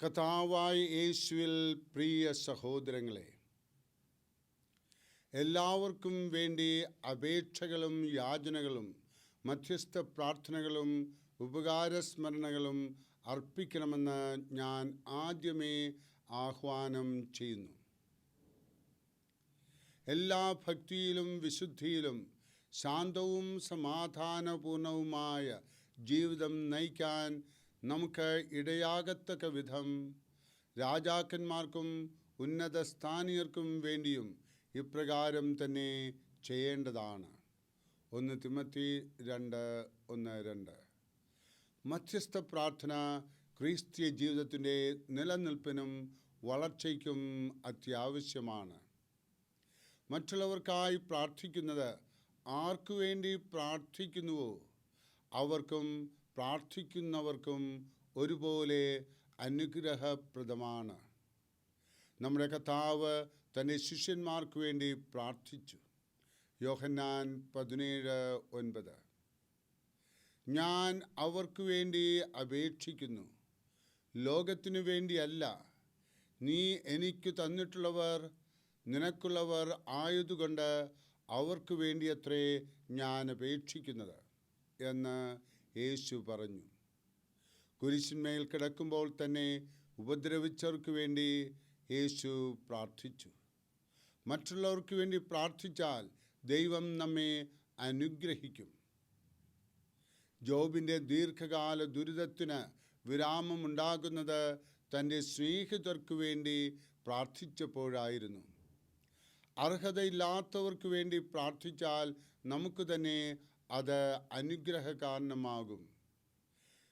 കഥാവായ യേശുവിൽ പ്രിയ സഹോദരങ്ങളെ എല്ലാവർക്കും വേണ്ടി അപേക്ഷകളും യാചനകളും മധ്യസ്ഥ പ്രാർത്ഥനകളും ഉപകാരസ്മരണകളും അർപ്പിക്കണമെന്ന് ഞാൻ ആദ്യമേ ആഹ്വാനം ചെയ്യുന്നു. എല്ലാ ഭക്തിയിലും വിശുദ്ധിയിലും ശാന്തവും സമാധാനപൂർണവുമായ ജീവിതം നയിക്കാൻ നമുക്ക് ഇടയാകത്തക്ക വിധം രാജാക്കന്മാർക്കും ഉന്നത സ്ഥാനീയർക്കും വേണ്ടിയും ഇപ്രകാരം തന്നെ ചെയ്യേണ്ടതാണ്. ഒന്ന് തിമത്തി രണ്ട് ഒന്ന് രണ്ട്. മധ്യസ്ഥ പ്രാർത്ഥന ക്രിസ്തീയ ജീവിതത്തിന്റെ നിലനിൽപ്പിനും വളർച്ചയ്ക്കും അത്യാവശ്യമാണ്. മറ്റുള്ളവർക്കായി പ്രാർത്ഥിക്കുന്നത് ആർക്കു വേണ്ടി പ്രാർത്ഥിക്കുന്നുവോ? അവർക്കും പ്രാർത്ഥിക്കുന്നവർക്കും ഒരുപോലെ അനുഗ്രഹപ്രദമാണ്. നമ്മുടെ കഥാവ് തന്റെ ശിഷ്യന്മാർക്ക് വേണ്ടി പ്രാർത്ഥിച്ചു. യോഹന്നാൻ പതിനേഴ് ഒൻപത്. ഞാൻ അവർക്ക് വേണ്ടി അപേക്ഷിക്കുന്നു. ലോകത്തിനു വേണ്ടിയല്ല. നീ എനിക്ക് തന്നിട്ടുള്ളവർ നിനക്കുള്ളവർ ആയതുകൊണ്ട് അവർക്ക് വേണ്ടിയത്രേ ഞാൻ അപേക്ഷിക്കുന്നത് എന്ന് യേശു പറഞ്ഞു. കുരിശിന്മേൽ കിടക്കുമ്പോൾ തന്നെ ഉപദ്രവിച്ചവർക്ക് വേണ്ടി യേശു പ്രാർത്ഥിച്ചു. മറ്റുള്ളവർക്ക് വേണ്ടി പ്രാർത്ഥിച്ചാൽ ദൈവം നമ്മെ അനുഗ്രഹിക്കും. ജോബിന്റെ ദീർഘകാല ദുരിതത്തിന് വിരാമമുണ്ടാകുന്നത് തന്റെ സ്നേഹിതർക്ക് വേണ്ടി പ്രാർത്ഥിച്ചപ്പോഴായിരുന്നു. അർഹതയില്ലാത്തവർക്ക് വേണ്ടി പ്രാർത്ഥിച്ചാൽ നമുക്ക് തന്നെ അത് അനുഗ്രഹ കാരണമാകും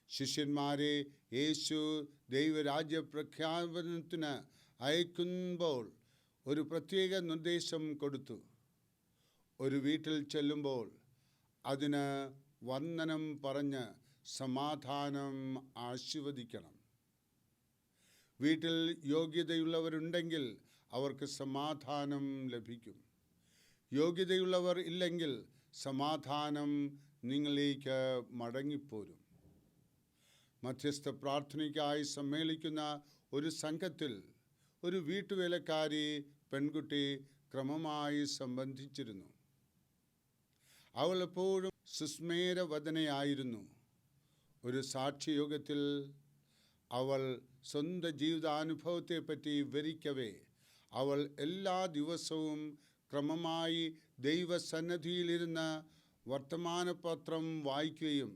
ശിഷ്യന്മാരെ യേശു ദൈവരാജ്യ പ്രഖ്യാപനത്തിന് അയക്കുമ്പോൾ ഒരു പ്രത്യേക നിർദ്ദേശം കൊടുത്തു. ഒരു വീട്ടിൽ ചെല്ലുമ്പോൾ അതിന് വന്ദനം പറഞ്ഞ് സമാധാനം ആശീർവദിക്കണം. വീട്ടിൽ യോഗ്യതയുള്ളവരുണ്ടെങ്കിൽ അവർക്ക് സമാധാനം ലഭിക്കും. യോഗ്യതയുള്ളവർ ഇല്ലെങ്കിൽ സമാധാനം നിങ്ങളിലേക്ക് മടങ്ങിപ്പോരും. മധ്യസ്ഥ പ്രാർത്ഥനയ്ക്കായി സമ്മേളിക്കുന്ന ഒരു സംഘത്തിൽ ഒരു വീട്ടുവേലക്കാരി പെൺകുട്ടി ക്രമമായി സംബന്ധിച്ചിരുന്നു. അവൾ എപ്പോഴും സുസ്മേരവദനയായിരുന്നു. ഒരു സാക്ഷിയോഗത്തിൽ അവൾ സ്വന്തം ജീവിതാനുഭവത്തെപ്പറ്റി വിവരിക്കവേ അവൾ എല്ലാ ദിവസവും ക്രമമായി ദൈവസന്നദ്ധിയിലിരുന്ന് വർത്തമാനപത്രം വായിക്കുകയും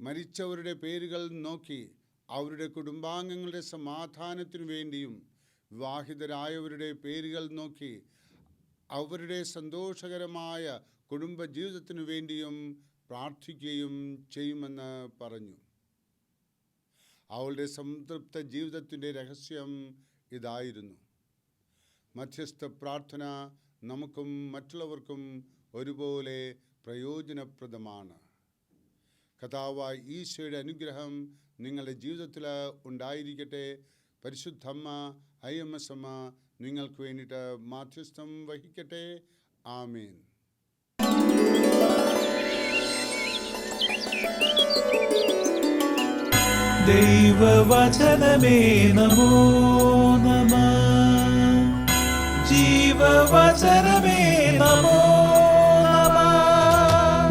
മരിച്ചവരുടെ പേരുകൾ നോക്കി അവരുടെ കുടുംബാംഗങ്ങളുടെ സമാധാനത്തിനു വേണ്ടിയും വിവാഹിതരായവരുടെ പേരുകൾ നോക്കി അവരുടെ സന്തോഷകരമായ കുടുംബജീവിതത്തിനു വേണ്ടിയും പ്രാർത്ഥിക്കുകയും ചെയ്യുമെന്ന് പറഞ്ഞു. അവളുടെ സംതൃപ്ത ജീവിതത്തിന്റെ രഹസ്യം ഇതായിരുന്നു. മധ്യസ്ഥ പ്രാർത്ഥന നമുക്കും മറ്റുള്ളവർക്കും ഒരുപോലെ പ്രയോജനപ്രദമാണ്. കഥാവായ ഈശോയുടെ അനുഗ്രഹം നിങ്ങളുടെ ജീവിതത്തിൽ ഉണ്ടായിരിക്കട്ടെ. പരിശുദ്ധമ്മ ഐ എം എസ് അമ്മ നിങ്ങൾക്ക് വേണ്ടിയിട്ട് മാധ്യസ്ഥം വഹിക്കട്ടെ. ആമേൻ. ദൈവവചനമേ നമോ